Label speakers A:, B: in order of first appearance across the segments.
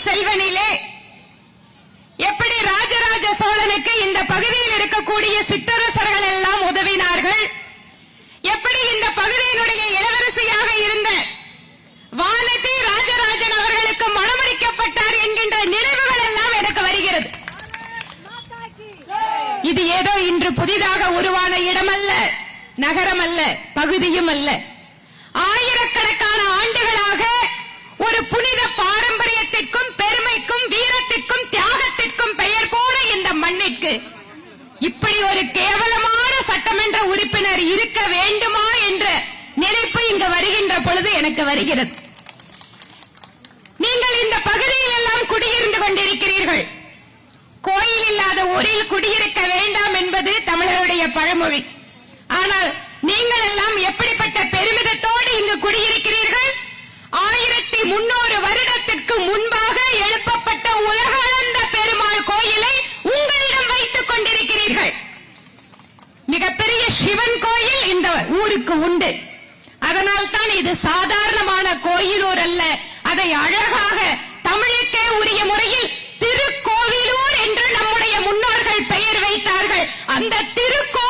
A: பொன்னியின் செல்வனிலே எப்படி ராஜராஜ சோழனுக்கு இந்த பகுதியில் இருக்கக்கூடிய சித்தரசர்கள் எல்லாம் உதவினார்கள்? எப்படி இந்த பகுதியினுடைய இளவரசியாக இருந்த வானதி ராஜராஜன் அவர்களுக்கு மணமடிக்கப்பட்டார் என்கின்ற நினைவுகள் எல்லாம் எனக்கு வருகிறது. இது ஏதோ இன்று புதிதாக உருவான இடமல்ல நகரம் அல்ல பகுதியும் அல்ல. ஆயிரக்கணக்கான ஆண்டுகளாக ஒரு புனித பாரம்பரிய பாரம்பரியத்திற்கும் பெருமைக்கும் வீரத்திற்கும் தியாகத்திற்கும் பெயர் போன இந்த மண்ணிற்கு இப்படி ஒரு கேவலமான சட்டமன்ற உறுப்பினர் இருக்க வேண்டுமா என்ற நினைப்பு இங்கு வருகின்ற பொழுது எனக்கு வருகிறது. நீங்கள் இந்த பகுதியில் எல்லாம் குடியிருந்து கொண்டிருக்கிறீர்கள். கோயில் இல்லாத ஊரில் குடியிருக்க வேண்டாம் என்பது தமிழருடைய பழமொழி. ஆனால் நீங்கள் எல்லாம் எப்படிப்பட்ட பெருமிதத்தோடு இங்கு குடியிருக்கிறீர்கள்? ஆயிரத்தி முன்னூறு வருடத்திற்கு முன்பாக எழுப்பப்பட்ட உலகளந்த பெருமாள் கோயிலை உங்களிடம் வைத்துக் கொண்டிருக்கிறீர்கள். மிகப்பெரிய சிவன் கோயில் இந்த ஊருக்கு உண்டு. அதனால் தான் இது சாதாரணமான கோயிலூர் அல்ல. அதை அழகாக தமிழுக்கே உரிய முறையில் திருக்கோவிலூர் என்று நம்முடைய முன்னோர்கள் பெயர் வைத்தார்கள். அந்த திருக்கோவில்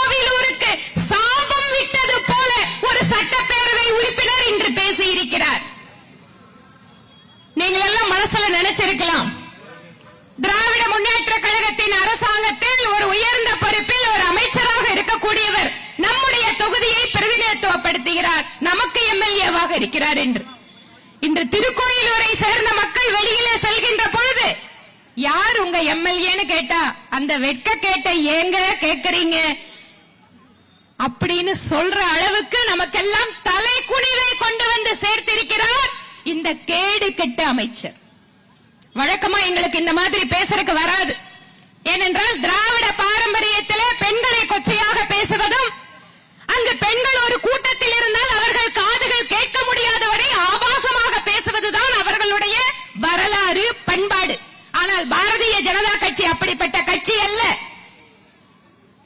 A: இருக்கிறார் என்று. இன்று திருக்கோயிலூரை சேர்ந்த மக்கள் வெளியிலே செல்கின்ற பொழுது யார் உங்க எம்எல்ஏன்னு கேட்டா அந்த வெட்க கேட்ட ஏங்க கேக்குறீங்க? அப்படின்னு சொல்ற அளவுக்கு நமக்கெல்லாம் தலை குனிவை கொண்டு வந்து சேர்த்திருக்கிறார் இந்த கேடு கெட்ட அமைச்சர். வழக்கமா எங்களுக்கு இந்த மாதிரி பேசுறதுக்கு வராது. ஏனென்றால் திராவிட பாரம்பரிய பெண்களை கொச்சையாக பேசுவதும் அங்கு பெண்கள் ஒரு கூட்டத்தில் இருந்தால் அவர்கள் காதுகள் கேட்க முடியாதவரை ஆபாசமாக பேசுவதுதான் அவர்களுடைய வரலாறு பண்பாடு ஆனால் பாரதிய ஜனதா கட்சி அப்படிப்பட்ட கட்சி அல்ல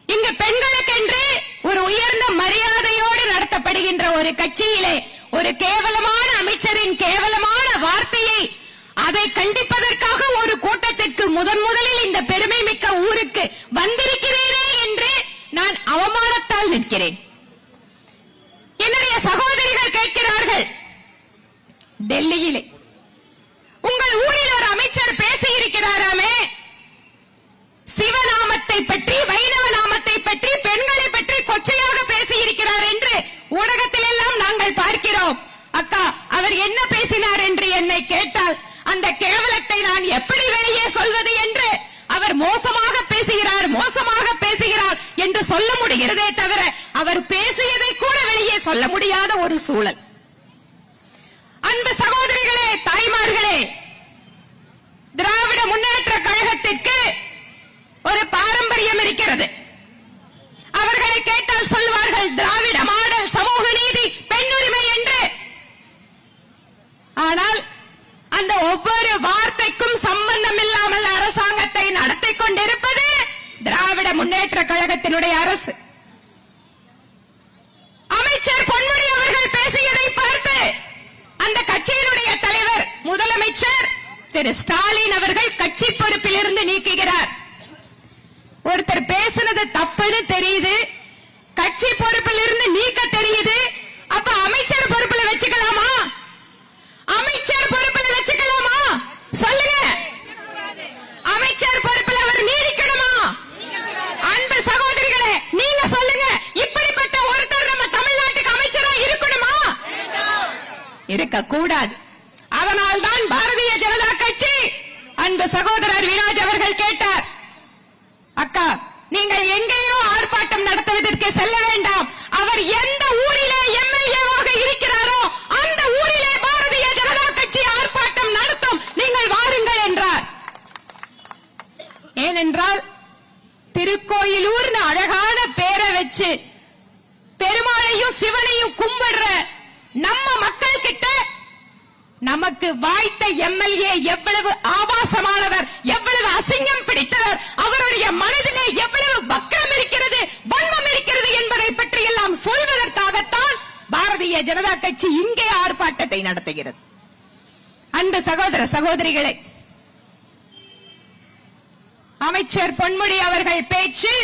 A: இங்கு பெண்களுக்கென்று ஒரு உயர்ந்த மரியாதையோடு நடத்தப்படுகின்ற ஒரு கட்சியிலே ஒரு கேவலமான அமைச்சரின் கேவலமான வார்த்தையை அதை கண்டிப்பதற்காக ஒரு கூட்டத்திற்கு முதன் முதலில் இந்த பெருமை மிக்க ஊருக்கு வந்திருக்கிறேனே என்று நான் அவமானத்தால் நிற்கிறேன் என்னுடைய சகோதரிகள் கேட்கிறார்கள் டெல்லியிலே உங்கள் ஊரில் ஒரு அமைச்சர் பேசியிருக்கிறாராமே சிவநாமத்தை பற்றி வைணவ நாமத்தை பற்றி பெண்களை பற்றி கொச்சையாக பேசியிருக்கிறார் என்று ஊடகத்தில் எல்லாம் நாங்கள் பார்க்கிறோம் அக்கா அவர் என்ன பேசினார் என்று என்னை கேட்டால் அந்த கேவலத்தை நான் எப்படி வெளியே சொல்வது என்று அவர் மோசமாக பேசுகிறார் மோசமாக பேசுகிறார் என்று சொல்ல முடிகிறதே தவிர அவர் பேசியதை கூட வெளியே சொல்ல முடியாத ஒரு சூழல். அன்பு சகோதரிகளே தாய்மார்களே திராவிட முன்னேற்ற கழகத்திற்கு ஒரு பாரம்பரியம் இருக்கிறது. அவர்களை கேட்டால் சொல்வார்கள் திராவிட மாடல் சமூக நீதி பெண்ணுரிமை என்று ஆனால் அந்த ஒவ்வொரு வார்த்தைக்கும் சம்பந்தம் இல்லாமல் அரசாங்கத்தை நடத்தி கொண்டிருப்பது திராவிட முன்னேற்ற கழகத்தினுடைய அரசு. அமைச்சர் பொன்முடி அவர்கள் பேசியதை பார்த்து அந்த கட்சியினுடைய தலைவர் முதலமைச்சர் திரு ஸ்டாலின் அவர்கள் கட்சி பொறுப்பில் இருந்து நீக்குகிறார். ஒருத்தர் பேசுனது தப்புன்னு தெரியுது கட்சி பொறுப்பில் இருந்து நீக்க தெரியுது அப்ப அமைச்சர் பொறுப்புல வச்சுக்கலாமா அமைச்சர் பொறுப்புல வச்சுக்கலாமா சொல்லுங்க அமைச்சர் பொறுப்புல அவர் நீடிக்கணுமா அன்பு சகோதரிகளே நீங்க சொல்லுங்க இப்படிப்பட்ட ஒருத்தர் நம்ம தமிழ்நாட்டுக்கு அமைச்சரா இருக்கணுமா இருக்க கூடாது அதனால்தான் பாரதிய ஜனதா கட்சி அன்பு சகோதரர் விராஜ் அவர்கள் கேட்டார் அக்கா நீங்கள் எங்கேயோ ஆர்ப்பாட்டம் நடத்துவதற்கு செல்ல வேண்டாம். அவர் எந்த ஊரிலே எம்எல்ஏவாக இருக்கிறாரோ அந்த ஊரிலே பாரதிய ஜனதா கட்சி ஆர்ப்பாட்டம் நடத்தும். நீங்கள் வாருங்கள் என்றார். ஏனென்றால் திருக்கோயிலூர்னு அழகான பேரை வச்சு பெருமாளையும் சிவனையும் கும்பிடுற நம்ம மக்கள் கிட்ட நமக்கு வாய்த்த எம்எல்ஏ எவ்வளவு ஆபாசமானவர் எவ்வளவு அசிங்கம் பிடித்தவர் அவருடைய மனதிலே எவ்வளவு வக்கரம் இருக்கிறது வன்மம் இருக்கிறது என்பதை பற்றி எல்லாம் சொல்வதற்காகத்தான் பாரதிய ஜனதா கட்சி இங்கே ஆர்ப்பாட்டத்தை நடத்துகிறது. அந்த சகோதர சகோதரிகளை அமைச்சர் பொன்முடி அவர்கள் பேச்சு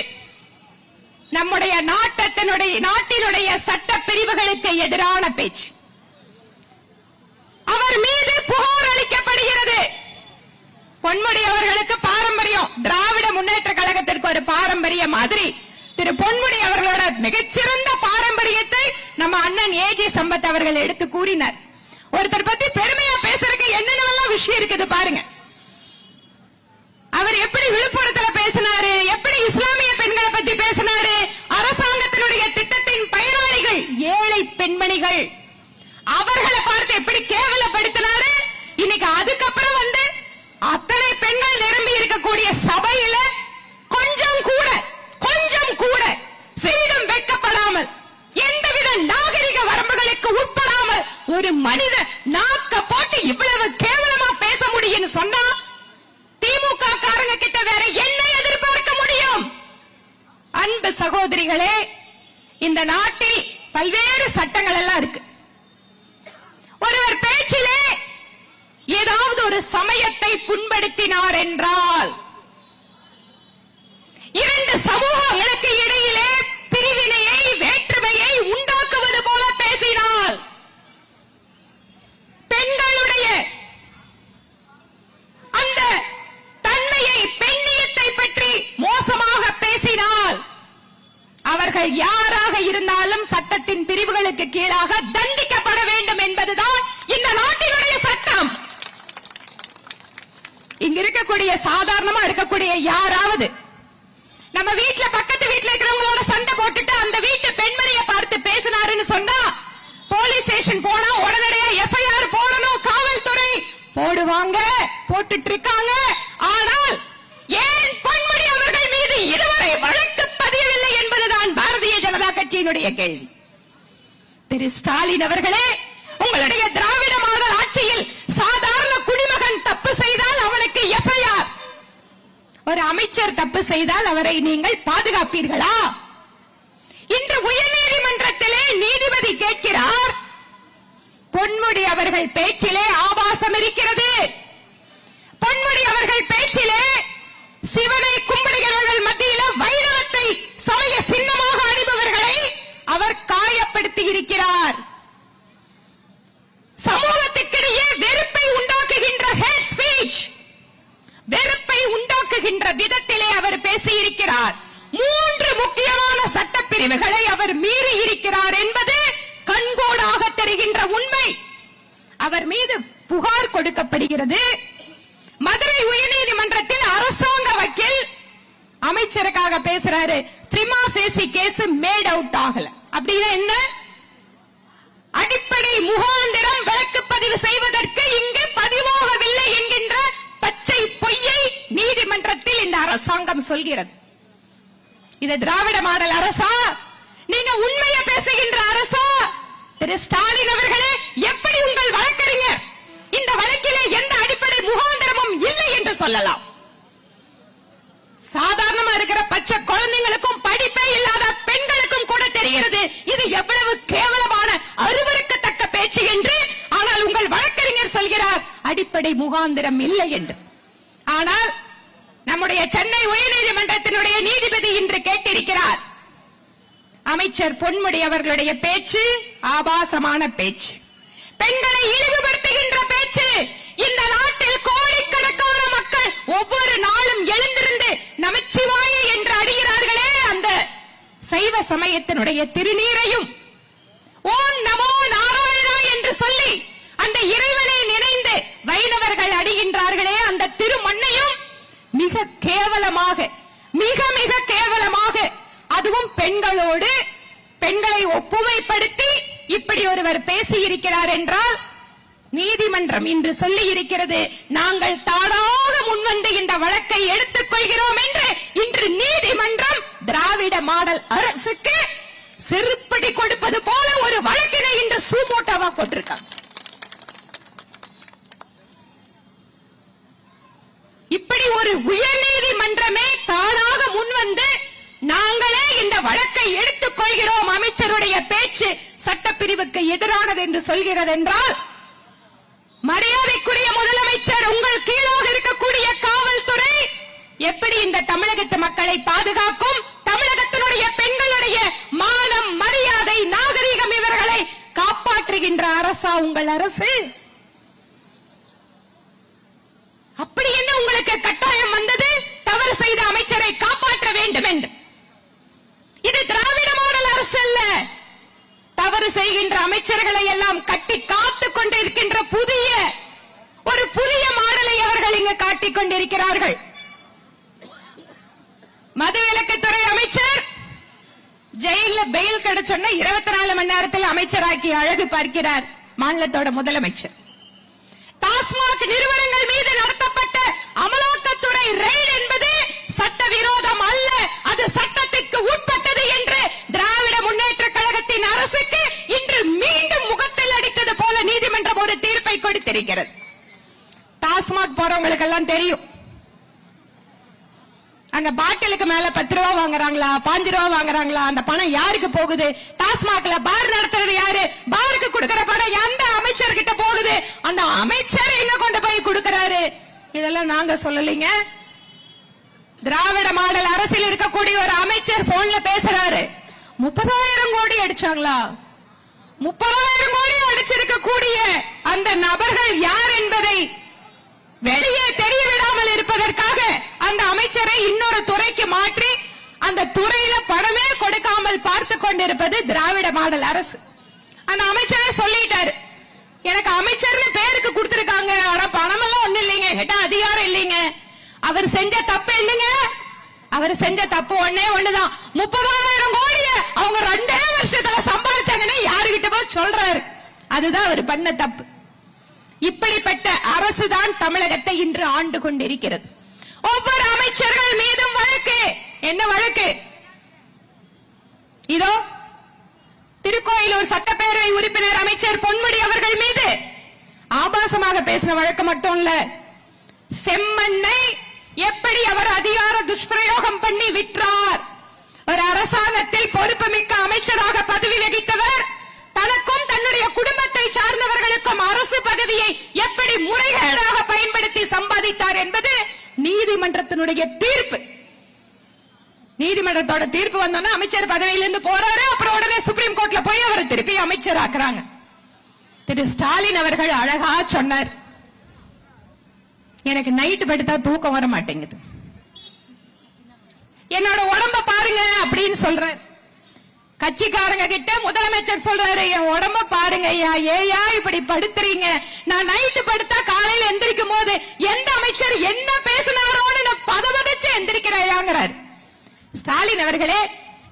A: நம்முடைய நாட்டத்தினுடைய நாட்டினுடைய சட்ட பிரிவுகளுக்கு எதிரான பேச்சு. அவர் மீது புகார் அளிக்கப்படுகிறது. பொன்முடி அவர்களுக்கு பாரம்பரியம். திராவிட முன்னேற்ற கழகத்திற்கு ஒரு பாரம்பரிய மாதிரி. திரு பொன்முடி அவர்களோட மிகச்சிறந்த பாரம்பரியத்தை நம்ம அண்ணன் ஏஜி சம்பத் அவர்கள் எடுத்து கூறினார். ஒருத்தர் பத்தி பெருமையா பேசுறதுக்கு என்னென்னலாம் விஷயம் இருக்குது பாருங்க. அவர் எப்படி விழுப்புரத்துல பேசினாரு எப்படி இஸ்லாமிய பெண்களை பத்தி பேசினாரு அரசாங்கத்தினுடைய திட்டத்தின் பயனாளிகள் ஏழை பெண்மணிகள். அவர்களை பார்த்து எப்படி கேவலப்படுத்தினாரு? இன்னைக்கு அதுக்கப்புறம் வந்து அத்தனை பெண்கள் நிரம்பி இருக்கக்கூடிய சபையில கொஞ்சம் கூட கொஞ்சம் கூட சிறிதும் வெட்கப்படாமல் எந்தவித நாகரிக வரம்புகளுக்கு உட்படாமல் ஒரு மனித நாக்க போட்டு இவ்வளவு கேவலமா பேச முடியும்னு சொன்னா திமுக காரங்க கிட்ட வேற என்ன எதிர்பார்க்க முடியும்? அன்பு சகோதரிகளே இந்த நாட்டில் பல்வேறு சட்டங்கள் எல்லாம் இருக்கு. ஒருவர் பேச்சிலே ஏதாவது ஒரு சமயத்தை புண்படுத்தினார் என்றால் இரண்டு சமூகங்களுக்கு இடையிலே பிரிவினையை வேற்றுமையை உண்டாக்குவது போல பேசினால் பெண்களுடைய அந்த தன்மையை பெண்ணியத்தை பற்றி மோசமாக பேசினால் அவர்கள் யாராக இருந்தாலும் சட்டத்தின் பிரிவுகளுக்கு கீழாக தண்டிக்கப்பட வேண்டும் என்பதுதான் இந்த நாட்டினுடைய சட்டம் இங்க இருக்கக்கூடிய சாதாரணமா இருக்கக்கூடிய யாராவது நம்ம வீட்டுல பக்கத்து வீட்டுல இருக்கிறவங்களோட சண்டை போட்டுட்டு அந்த வீட்டு பெண்மணியை பார்த்து பேசினாருன்னு சொன்னா போலீஸ் ஸ்டேஷன் போனா உடனடியா எஃப்ஐஆர் போடணும் காவல்துறை போடுவாங்க போட்டுட்டு இருக்காங்க ஆனால் ஏன் பொன்முடி அவர்கள் மீது இதுவரை வழக்கு பதியவில்லை என்பதுதான் பாரதிய ஜனதா கட்சியினுடைய கேள்வி. திரு ஸ்டாலின் அவர்களே உங்களுடைய திராவிட மாடல் ஆட்சியில் சாதாரண குடிமகன் தப்பு செய்தால் அவனுக்கு எஃப்ஐஆர் ஒரு அமைச்சர் தப்பு செய்தால் அவரை நீங்கள் பாதுகாப்பீர்களா? இன்று உயர்நீதிமன்றத்திலே நீதிபதி கேட்கிறார் பொன்முடி அவர்கள் பேச்சிலே ஆபாசம் இருக்கிறது. பொன்முடி அவர்கள் பேச்சிலே சிவனை கும்பிடுகிறவர்கள் மத்தியில வைரவத்தை சமய சின்னமாக அணிபவர்களை அவர் காயப்படுத்தி இருக்கிறார். சமூகத்துக்கிடையே வெறுப்பை உண்டாக்குகின்ற ஹேட் ஸ்பீச் வெறுப்பை உண்டாக்குகின்ற விதத்திலே அவர் பேசியிருக்கிறார். மூன்று முக்கியமான சட்டப்பிரிவுகளை அவர் மீறி இருக்கிறார் என்பது கண்கோடாக தெரிகின்ற உண்மை. அவர் மீது புகார் கொடுக்கப்படுகிறது. மதுரை உயர்நீதிமன்றத்தில் அரசாங்க வக்கீல் அமைச்சருக்காக பேசுறாரு. திரிமா பேசி கேஸ் மேட் அவுட் ஆகல. அப்படின்னா என்ன? அடிப்படை முகாந்திரம் வழக்கு பதிவு செய்வதற்கு இங்கு பதிவாகவில்லை பொய்யை நீதிமன்றத்தில் இந்த அரசாங்கம் சொல்கிறது. இது திராவிட மாடல் அரசா? நீங்க உண்மையை பேசுகின்ற அரசா? திரு ஸ்டாலின் அவர்களே எப்படி உங்கள் வழக்கறிஞர்? இந்த வழக்கிலே எந்த அடிப்படை முகாந்திரமும் இல்லை என்று சொல்லலாம். சாதாரணமா இருக்கிற பச்சை குழந்தைங்களுக்கும் படிப்பே இல்லாத பெண்களுக்கும் கூட தெரிகிறது. இது எவ்வளவு கேவலமான அருவருக்கத்தக்க பேச்சு என்று ஆனால் உங்கள் வழக்கறிஞர் சொல்கிறார் அடிப்படை முகாந்திரம் இல்லை என்று. ஆனால் நம்முடைய சென்னை உயர்நீதிமன்றத்தினுடைய நீதிபதி இன்று கேட்டிருக்கிறார். அமைச்சர் பொன்முடி அவர்களுடைய பேச்சு ஆபாசமான பேச்சு. பெண்களை இழிவுபடுத்துகின்ற பேச்சு. இந்த நாட்டில் கோடிக்கணக்கான மக்கள் ஒவ்வொரு நாளும் எழுந்திருந்து நமச்சிவாய என்று அறிகிறார்களே அந்த சைவ சமயத்தினுடைய திருநீரையும். ஓம் நமோ நாராயணா என்று சொல்லி அந்த இறைவனை நினைந்து வைணவர்கள் அடிகின்றார்களே அந்த திருமண்ணையும் மிக கேவலமாக மிக மிக கேவலமாக அதுவும் பெண்களோடு பெண்களை ஒப்புமைப்படுத்தி இப்படி ஒருவர் பேசியிருக்கிறார் என்றால் நீதிமன்றம் இன்று சொல்லி இருக்கிறது நாங்கள் தானாக முன்வந்து இந்த வழக்கை எடுத்துக் கொள்கிறோம் என்று இன்று நீதிமன்றம் திராவிட மாடல் அரசுக்கு செருப்படி கொடுப்பது போல ஒரு வழக்கினை இன்று சூமோட்டாவா போட்டிருக்காங்க. இப்படி ஒரு உயர்நீதிமன்றமே தானாக முன்வந்து நாங்களே இந்த வழக்கை எடுத்துக் கொள்கிறோம் அமைச்சருடைய பேச்சு சட்டப்பிரிவுக்கு எதிரானது என்று சொல்கிறது என்றால் மரியாதைக்குரிய முதலமைச்சர் உங்கள் கீழாக இருக்கக்கூடிய காவல்துறை எப்படி இந்த தமிழகத்து மக்களை பாதுகாக்கும்? தமிழகத்தினுடைய பெண்களுடைய மானம் மரியாதை நாகரிகம் இவர்களை காப்பாற்றுகின்ற அரசா உங்கள் அரசு? அப்படி என்ன உங்களுக்கு கட்டாயம் வந்தது தவறு செய்த அமைச்சரை காப்பாற்ற வேண்டும் என்று. இது திராவிட மாடல் அரசு அல்ல. தவறு செய்கின்ற அமைச்சர்களை எல்லாம் கட்டி காத்துக் கொண்டிருக்கின்ற புதிய ஒரு புதிய மாடலை அவர்கள் இங்கு காட்டிக் கொண்டிருக்கிறார்கள். மதுவிலக்குத்துறை அமைச்சர் ஜெயில பெயில் கிடைச்சோன்னா இருபத்தி நாலு மணி நேரத்தில் அமைச்சராக்கி அழகு பார்க்கிறார் மாநிலத்தோட முதலமைச்சர். டாஸ்மாக் நிறுவனங்கள் மீது நடத்தப்பட்ட அமலாக்கத்துறை ரெய்டு என்பது சட்டவிரோதம் அல்ல. அது சட்டத்திற்கு உட்பட்டது என்று திராவிட முன்னேற்ற கழகத்தின் அரசுக்கு இன்று மீண்டும் முகத்தில் அடித்தது போல நீதிமன்றம் ஒரு தீர்ப்பை கொடுத்திருக்கிறது. டாஸ்மாக் போறவங்களுக்கு எல்லாம் தெரியும். அங்க பாட்டிலுக்கு மேல பத்து ரூபா வாங்குறாங்களா பாஞ்சு ரூபா வாங்குறாங்களா அந்த பணம் யாருக்கு போகுது? டாஸ்மாக்ல பார் நடத்துறது யாரு? பாருக்கு கொடுக்கற பணம் எந்த அமைச்சர் கிட்ட போகுது? அந்த அமைச்சர் எங்க கொண்டு போய் கொடுக்கறாரு? இதெல்லாம் நாங்க சொல்லலைங்க. திராவிட மாடல் அரசில் இருக்கக்கூடிய ஒரு அமைச்சர் போன்ல பேசுறாரு. முப்பதாயிரம் கோடி அடிச்சாங்களா? முப்பதாயிரம் கோடி அடிச்சிருக்கக்கூடிய அந்த நபர்கள் யார் என்பதை வெளியே தெரிய விடாமல் இருப்பதற்காக அந்த அமைச்சரை இன்னொரு துறைக்கு மாற்றி அந்த துறையில பணமே கொடுக்காமல் பார்த்து கொண்டிருப்பது திராவிட மாடல் அரசு. அந்த அமைச்சரே சொல்லிட்டாரு. எனக்கு அமைச்சர்னு பேருக்கு கொடுத்திருக்காங்க. ஆனா பணம் எல்லாம் ஒண்ணு இல்லைங்க. என்கிட்ட அதிகாரம் இல்லைங்க. அவர் செஞ்ச தப்பு என்னங்க? அவர் செஞ்ச தப்பு ஒன்னே ஒண்ணுதான். முப்பதாயிரம் கோடிய அவங்க ரெண்டே வருஷத்துல சம்பாதிச்சாங்கன்னு யாருகிட்ட போய் சொல்றாரு? அதுதான் அவர் பண்ண தப்பு. இப்படிப்பட்ட அரசுதான் தமிழகத்தை இன்று ஆண்டு கொண்டிருக்கிறது. ஒவ்வொரு அமைச்சர்கள் மீதும் வழக்கு. என்ன வழக்கு? இதோ திருக்கோயிலூர் சட்டப்பேரவை உறுப்பினர் அமைச்சர் பொன்முடி அவர்கள் மீது ஆபாசமாக பேசின வழக்கு மட்டும் இல்ல. செம்மண்ணை எப்படி அவர் அதிகார துஷ்பிரயோகம் பண்ணி விற்றார்? ஒரு அரசாங்கத்தில் பொறுப்புமிக்க அமைச்சராக பதவி வகித்தவர் தனக்கும் தன்னுடைய குடும்பத்தை சார்ந்தவர்களுக்கும் அரசு பதவியை எப்படி முறைகேடாக பயன்படுத்தி சம்பாதித்தார் என்பது நீதிமன்றத்தினுடைய தீர்ப்பு. நீதிமன்றத்தோட தீர்ப்பு வந்தோன்னா அமைச்சர் பதவியிலிருந்து போறாரு அப்புறம் உடனே சுப்ரீம் கோர்ட்ல போய் அவரை திருப்பி அமைச்சர் ஆக்குறாங்க திரு ஸ்டாலின் அவர்கள் அழகா சொன்னார். எனக்கு நைட்டு படுத்தா தூக்கம் வர மாட்டேங்குது. என்னோட உடம்ப பாருங்க அப்படின்னு சொல்றேன் கட்சிக்காரங்க கிட்ட முதலமைச்சர் சொல்றாரு என் உடம்ப பாருங்க ஐயா. ஏயா இப்படி படுத்துறீங்க. நான் நைட்டு படுத்தா காலையில எந்திரிக்கும் போது எந்த அமைச்சர் என்ன பேசினாரோன்னு நான் பதவதைச்சு எந்திரிக்கிறாயாங்கிறார். ஸ்டாலின் அவர்களே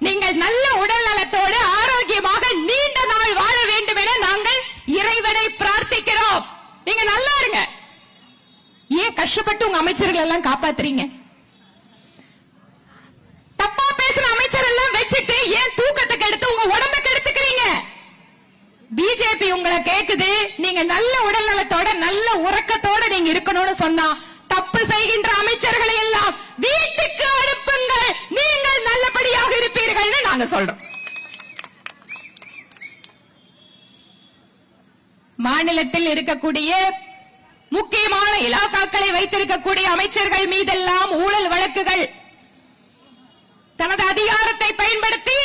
A: நீங்கள் நல்ல உடல் நலத்தோடு ஆரோக்கியமாக நீண்ட நாள் வாழ வேண்டும் என நாங்கள் இறைவனை பிரார்த்திக்கிறோம். நீங்க நல்லா இருங்க. ஏன் கஷ்டப்பட்டு உங்க அமைச்சர்கள் எல்லாம் காப்பாத்துறீங்க? தப்பா பேசுற அமைச்சர் எல்லாம் வச்சுட்டு ஏன் தூக்கத்தை கெடுத்து உங்க உடம்ப கெடுத்துக்கிறீங்க? பிஜேபி உங்களை கேக்குது. நீங்க நல்ல உடல் நலத்தோட நல்ல உறக்கத்தோட நீங்க இருக்கணும்னு சொன்னா தப்பு செய்கின்ற அமைச்சர்களை எல்லாம் வீட்டுக்கு அனுப்புங்கள். நீங்கள் நல்லபடியாக இருப்பீர்கள்னு நாங்க சொல்றோம். மாநிலத்தில் இருக்கக்கூடிய முக்கியமான இலாக்காக்களை வைத்திருக்கக்கூடிய அமைச்சர்கள் மீதெல்லாம் ஊழல் வழக்குகள். தனது அதிகாரத்தை பயன்படுத்தி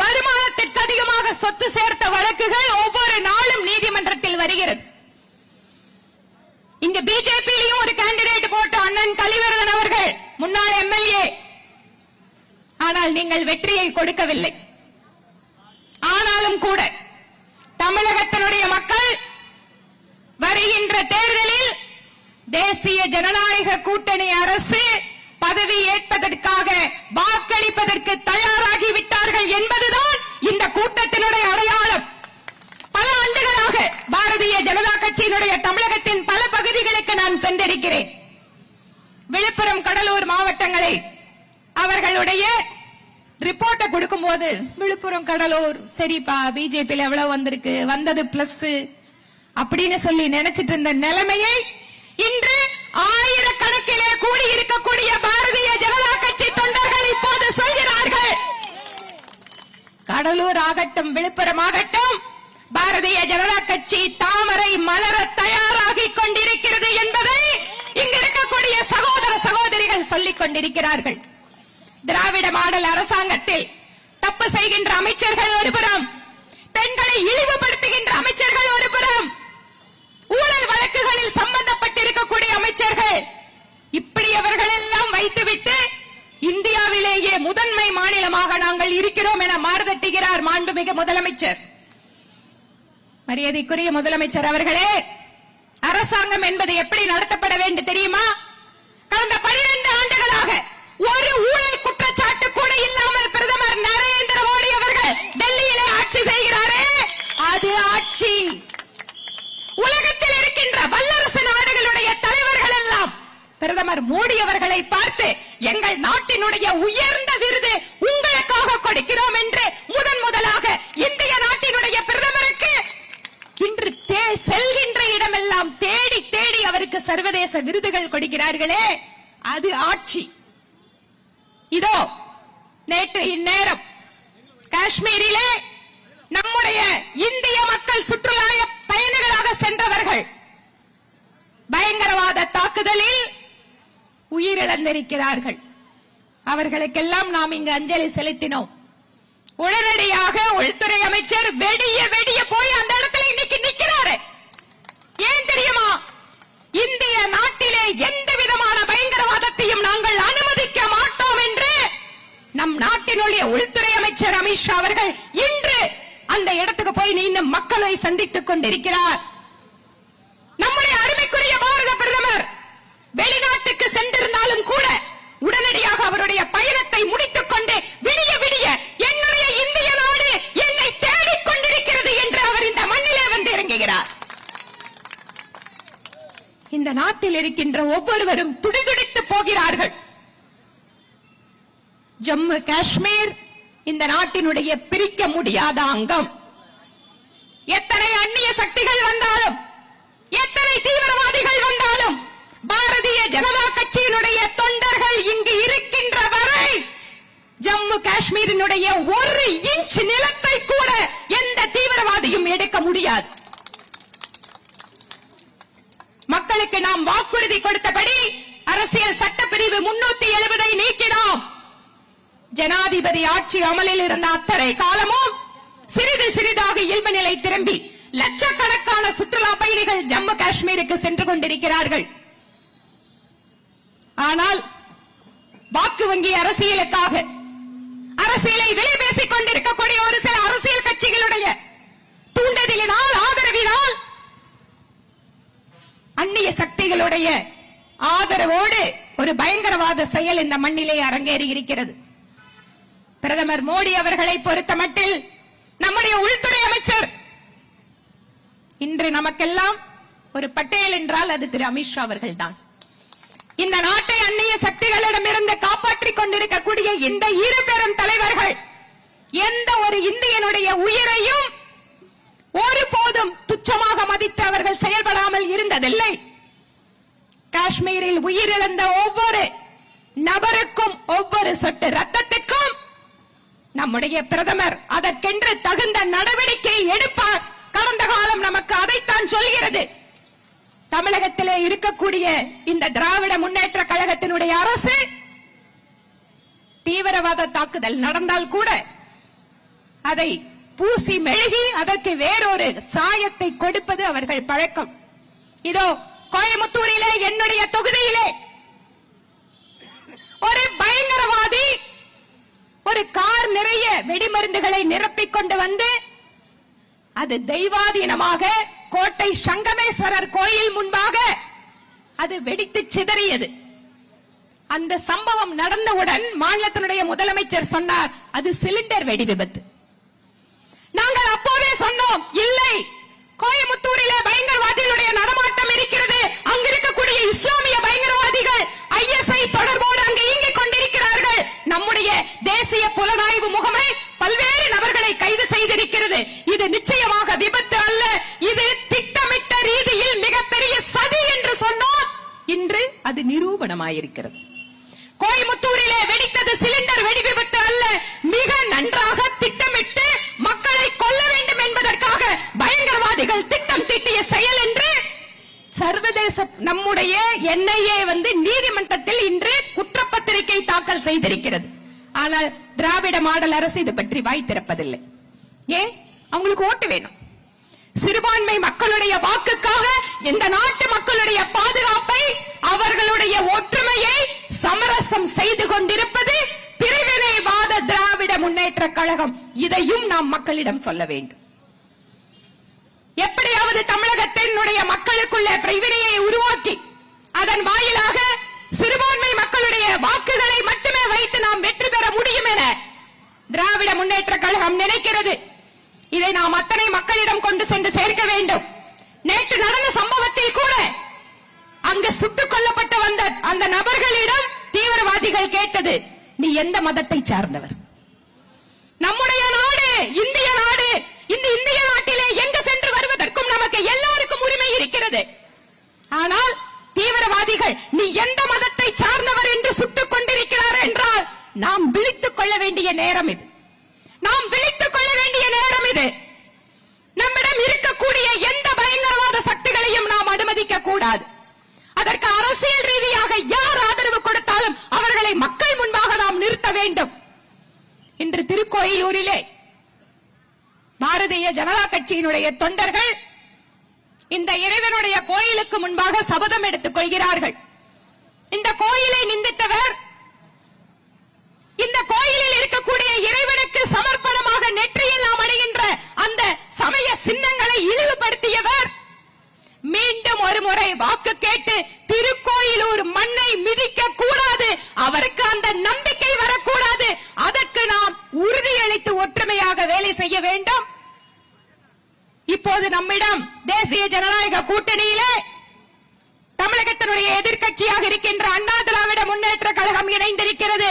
A: வருமானத்திற்கு அதிகமாக சொத்து சேர்த்த வழக்குகள் ஒவ்வொரு நாளும் நீதிமன்றத்தில் வருகிறது. இங்க பிஜேபியிலையும் ஒரு கேண்டிடேட் போட்ட அண்ணன் கலிவரதன் அவர்கள் முன்னாள் எம்எல்ஏ. ஆனால் நீங்கள் வெற்றியை கொடுக்கவில்லை. ஆனாலும் கூட தமிழகத்தினுடைய மக்கள் வருகின்ற தேர்தலில் தேசிய ஜனநாயக கூட்டணி அரசு பதவி ஏற்பதற்காக வாக்களிப்பதற்கு தயாராகி விட்டார்கள் என்பதுதான் இந்த கூட்டத்தினுடைய அடையாளம். பல ஆண்டுகளாக பாரதிய ஜனதா கட்சியினுடைய தமிழகத்தின் பல பகுதிகளுக்கு நான் சென்றிருக்கிறேன். விழுப்புரம் கடலூர் மாவட்டங்களை அவர்களுடைய ரிப்போர்ட்டை கொடுக்கும் போது விழுப்புரம் கடலூர் சரிப்பா பிஜேபி எவ்வளவு வந்திருக்கு வந்தது பிளஸ் அப்படின்னு சொல்லி நினைச்சிட்டு இருந்த நிலைமையை இன்று ஆயிரக்கணக்கிலே கூடி இருக்கக்கூடிய பாரதிய ஜனதா கட்சி தொண்டர்கள் இப்போது சொல்கிறார்கள். கடலூர் ஆகட்டும் விழுப்புரம் ஆகட்டும் பாரதிய ஜனதா கட்சி தாமரை மலர தயாராகிக் கொண்டிருக்கிறது என்பதை இங்க இருக்கக்கூடிய சகோதர சகோதரிகள் சொல்லிக் கொண்டிருக்கிறார்கள். திராவிட மாடல் அரசாங்கத்தில் தப்பு செய்கின்ற அமைச்சர்கள் ஒருபுறம் பெண்களை இழிவுபடுத்துகின்ற அமைச்சர்கள் ஒருபுறம் ஊழல் வழக்குகளில் சம்பந்தப்பட்டிருக்கக்கூடிய அமைச்சர்கள் இப்படி அவர்கள் எல்லாம் வைத்துவிட்டு இந்தியாவிலேயே முதன்மை மாநிலமாக நாங்கள் இருக்கிறோம் என மாறுதட்டுகிறார் மாண்புமிகு முதலமைச்சர். மரியாதைக்குரிய முதலமைச்சர் அவர்களே அரசாங்கம் என்பது எப்படி நடத்தப்பட வேண்டும் தெரியுமா? கடந்த 12 ஆண்டுகளாக ஒரு ஊழல் குற்றச்சாட்டு கூட இல்லாமல் பிரதமர் நரேந்திர மோடி அவர்கள் டெல்லியிலே ஆட்சி செய்கிறாரே அது ஆட்சி உலகத்தில் இருக்கின்ற வல்லரசு நாடுகளுடைய தலைவர்கள் எல்லாம் பிரதமர் மோடி அவர்களை பார்த்து எங்கள் நாட்டினுடைய உயர்ந்த விருது உங்களுக்காக கொடுக்கிறோம் என்று முதன் முதலாக இந்திய நாட்டினுடைய பிரதமருக்கு இன்று செல்கின்ற இடமெல்லாம் தேடி தேடி அவருக்கு சர்வதேச விருதுகள் கொடுக்கிறார்களே. அது ஆட்சி. இதோ நேற்று இந்நேரம் காஷ்மீரிலே நம்முடைய இந்திய மக்கள் சுற்றுலா பயணிகளாக சென்றவர்கள். பயங்கரவாத தாக்குதலில் உயிரிழந்திருக்கிறார்கள். அவர்களுக்கெல்லாம் நாம் இங்கு அஞ்சலி செலுத்தினோம். உடனடியாக உள்துறை அமைச்சர் வெடிய வெடிய போய் அந்த இடத்துல இன்னைக்கு நிக்கிறாரு. ஏன் தெரியுமா? இந்திய நாட்டிலே எந்த விதமான பயங்கரவாதத்தையும் நாங்கள் அனுமதிக்க மாட்டோம் என்று நம் நாட்டினுடைய உள்துறை அமைச்சர் அமித்ஷா அவர்கள் இன்று அந்த இடத்துக்கு போய் நின்று மக்களை சந்தித்துக் கொண்டிருக்கிறார். நம்முடைய அருமைக்குரிய பாரத பிரதமர் வெளிநாடு உடனடியாக அவருடைய பயணத்தை முடித்துக் கொண்டு விடிய விடிய என்னுடைய இந்திய நாடு என்னை தேடிக் கொண்டிருக்கிறது என்று அவர் இந்த மண்ணிலே வந்து இறங்குகிறார். இந்த நாட்டில் இருக்கின்ற ஒவ்வொருவரும் துடிதுடித்து போகிறார்கள். ஜம்மு காஷ்மீர் இந்த நாட்டினுடைய பிரிக்க முடியாத அங்கம். எத்தனை அந்நிய சக்திகள் வந்தாலும் எத்தனை தீவிரவாதிகள் வந்தாலும் பாரதிய ஜனதா கட்சியினுடைய தொண்டர்கள் இங்கு இருக்கின்ற வரை ஜம்மு காஷ்மீரினுடைய ஒரு இன்ச் நிலத்தை கூட எந்த தீவிரவாதியும் எடுக்க முடியாது. மக்களுக்கு நாம் வாக்குறுதி கொடுத்தபடி அரசியல் சட்டப்பிரிவு முன்னூத்தி எழுபதை நீக்கினோம். ஜனாதிபதி ஆட்சி அமலில் இருந்த அத்தனை காலமும் சிறிது சிறிதாக இயல்பு நிலை திரும்பி லட்சக்கணக்கான சுற்றுலா பயணிகள் ஜம்மு காஷ்மீருக்கு சென்று கொண்டிருக்கிறார்கள். ஆனால் வாக்கு வங்கி அரசியலுக்காக அரசியலை விலை பேசிக் கொண்டிருக்கக்கூடிய ஒரு சில அரசியல் கட்சிகளுடைய தூண்டுதலினால் ஆதரவினால் அந்நிய சக்திகளுடைய ஆதரவோடு ஒரு பயங்கரவாத செயல் இந்த மண்ணிலே அரங்கேறி இருக்கிறது. பிரதமர் மோடி அவர்களை பொறுத்த மட்டில் நம்முடைய உள்துறை அமைச்சர் இன்று நமக்கெல்லாம் ஒரு பட்டேல் என்றால் அது திரு அமித்ஷா அவர்கள்தான். இந்த நாட்டை அந்நிய சக்திகளிடமிருந்து காப்பாற்றிக் கொண்டிருக்கக்கூடிய இந்த இரு பெரும் தலைவர்கள் எந்த ஒரு இந்தியனுடைய உயிரையும் ஒருபோதும் துச்சமாக மதித்து அவர்கள் செயல்படாமல் இருந்ததில்லை. காஷ்மீரில் உயிரிழந்த ஒவ்வொரு நபருக்கும் ஒவ்வொரு சொட்டு ரத்தத்துக்கும் நம்முடைய பிரதமர் அதற்கென்று தகுந்த நடவடிக்கை எடுப்பார். கடந்த காலம் நமக்கு அதைத்தான் சொல்கிறது. தமிழகத்திலே இருக்கக்கூடிய இந்த திராவிட முன்னேற்ற கழகத்தினுடைய அரசு தீவிரவாத தாக்குதல் நடந்தால் கூட அதை பூசி மெழுகி அதற்கு வேறொரு சாயத்தை கொடுப்பது அவர்கள் பழக்கம். இதோ கோயமுத்தூரிலே என்னுடைய தொகுதியிலே ஒரு பயங்கரவாதி ஒரு கார் நிறைய வெடிமருந்துகளை நிரப்பிக் கொண்டு வந்து அது தெய்வாதீனமாக கோட்டை சங்கமேஸ்வரர் கோயில் முன்பாக அது வெடித்து சிதறியது. அந்த சம்பவம் நடந்தவுடன் மாநிலத்தினுடைய முதலமைச்சர் சொன்னார் அது சிலிண்டர் வெடி விபத்து. நாங்கள் அப்போவே சொன்னோம் இல்லை கோயமுத்தூரிலே பயங்கரவாதிகளுடைய நடமாட்டம் இருக்கிறது. அங்கு இருக்கக்கூடிய இஸ்லாமிய பயங்கரவாதிகள் ஐஎஸ்ஐ தொடர்போடு அங்கு இயங்கிக் கொண்டிருக்கிறார்கள். நம்முடைய தேசிய புலனாய்வு முகமை பல்வேறு நபர்களை கைது செய்திருக்கிறது. இது நிச்சயமாக விபத்து அல்ல. இது திட்டமிட்ட ரீதியில் மிகப்பெரிய சதி என்று சொன்னோம் இன்று அது நிரூபணமாயிருக்கிறது. கோயம்புத்தூரிலே வெடித்தது சிலிண்டர் வெடி விபத்து அல்ல. மிக நன்றாக திட்டமிட்டு மக்களை கொல்ல வேண்டும் என்பதற்காக பயங்கரவாதிகள் திட்டம் தீட்டிய செயல் என்று சர்வதேச நம்முடைய என்ஐஏ வந்து நீதிமன்றத்தில் இன்று குற்றப்பத்திரிகை தாக்கல் செய்திருக்கிறது. ஆனால் திராவிட மாடல் அரசு இது பற்றி வாய் திறப்பதில்லை. ஏன்? அவங்களுக்கு ஓட்டு வேணும். சிறுபான்மை மக்களுடைய வாக்குக்காக இந்த நாட்டு மக்களுடைய பாதுகாப்பை அவர்களுடைய ஒற்றுமையை சமரசம் செய்து கொண்டிருப்பது பிரிவினைவாத திராவிட முன்னேற்ற கழகம். இதையும் நாம் மக்களிடம் சொல்ல வேண்டும். எப்படியாவது தமிழகத்தினுடைய மக்களுக்குள்ள பிரிவினையை உருவாக்கி அதன் வாயிலாக சிறுபான்மை மக்களுடைய வாக்குகளை மட்டுமே வைத்து நாம் வெற்றி பெற முடியும் என திராவிட முன்னேற்ற கழகம் நினைக்கிறது. இதை நாம் அத்தனை மக்களிடம் கொண்டு சென்று சேர்க்க வேண்டும். நேற்று நடந்த சம்பவத்தில் கூட அங்கு சுட்டுக் கொல்லப்பட்டு வந்த அந்த நபர்களிடம் தீவிரவாதிகள் கேட்டது நீ எந்த மதத்தை சார்ந்தவர்? நம்முடைய நாடு இந்திய நாடு இந்த இந்திய நாட்டிலே எங்க சென்று வருவதற்கும் நமக்கு எல்லாருக்கும் உரிமை இருக்கிறது. ஆனால் தீவிரவாதிகள் நீ எந்த மதத்தை சார்ந்தவர் என்று சுட்டுக் கொண்டிருக்கிறார் என்றால் நாம் விழித்துக் கொள்ள வேண்டிய நேரம் இது. நாம் விழித்துக் கொள்ள வேண்டிய நேரம் இது. நம்மிடம் இருக்கக்கூடிய எந்த பயங்கரவாத சக்திகளையும் நாம் அனுமதிக்க கூடாது. அதற்கு அரசியல் ரீதியாக யார் ஆதரவு கொடுத்தாலும் அவர்களை மக்கள் முன்பாக நாம் நிறுத்த வேண்டும். இன்று திருக்கோயிலூரிலே பாரதிய ஜனதா கட்சியினுடைய தொண்டர்கள் இந்த இறைவனுடைய கோயிலுக்கு முன்பாக சபதம் எடுத்துக் கொள்கிறார்கள். இந்த கோயிலை நிந்தித்தவர் இந்த கோயிலில் இருக்கக்கூடிய இறைவனுக்கு சமர்ப்பணமாக நெற்றியில் நாம் அடைகின்ற அந்த சமய சின்னங்களை இழிவுபடுத்தியவர் மீண்டும் ஒரு முறை வாக்கு கேட்டு திருக்கோயிலூர் மண்ணை மிதிக்க கூடாது அவருக்கு அந்த நம்பிக்கை வரக்கூடாது அதற்கு நாம் உறுதியளித்து ஒற்றுமையாக வேலை செய்ய வேண்டும். இப்போது நம்மிடம் தேசிய ஜனநாயக கூட்டணியிலே தமிழகத்தினுடைய எதிர்க்கட்சியாக இருக்கின்ற அண்ணா திராவிட முன்னேற்ற கழகம் இணைந்திருக்கிறது.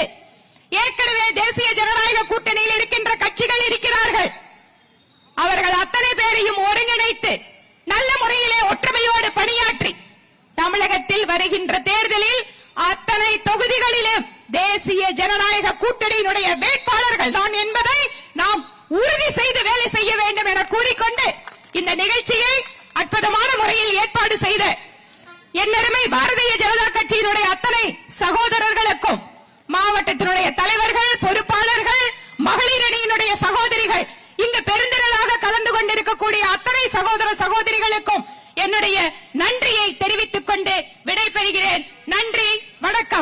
A: ஏற்கனவே தேசிய ஜனநாயக கூட்டணியில் இருக்கின்ற கட்சிகள் இருக்கிறார்கள். அவர்கள் அத்தனை பேரையும் ஒருங்கிணைத்து நல்ல முறையிலே ஒற்றுமையோடு பணியாற்றி தமிழகத்தில் வருகின்ற தேர்தலில் அத்தனை தொகுதிகளிலும் தேசிய ஜனநாயக கூட்டணியினுடைய வேட்பாளர்கள் தான் என்பதை நாம் உறுதி செய்து வேலை செய்ய வேண்டும் என கூறிக்கொண்டு இந்த நிகழ்ச்சியை அற்புதமான முறையில் ஏற்பாடு செய்த என்னருமை பாரதிய ஜனதா கட்சியினுடைய அத்தனை சகோதரர்களுக்கும் மாவட்டத்தினுடைய தலைவர்கள் பொறுப்பாளர்கள் மகளிர் அணியினுடைய சகோதரிகள் இங்கு பெருந்திரளாக கலந்து கொண்டிருக்கக்கூடிய அத்தனை சகோதர சகோதரிகளுக்கும் என்னுடைய நன்றியை தெரிவித்துக் கொண்டு விடைபெறுகிறேன். நன்றி வணக்கம்.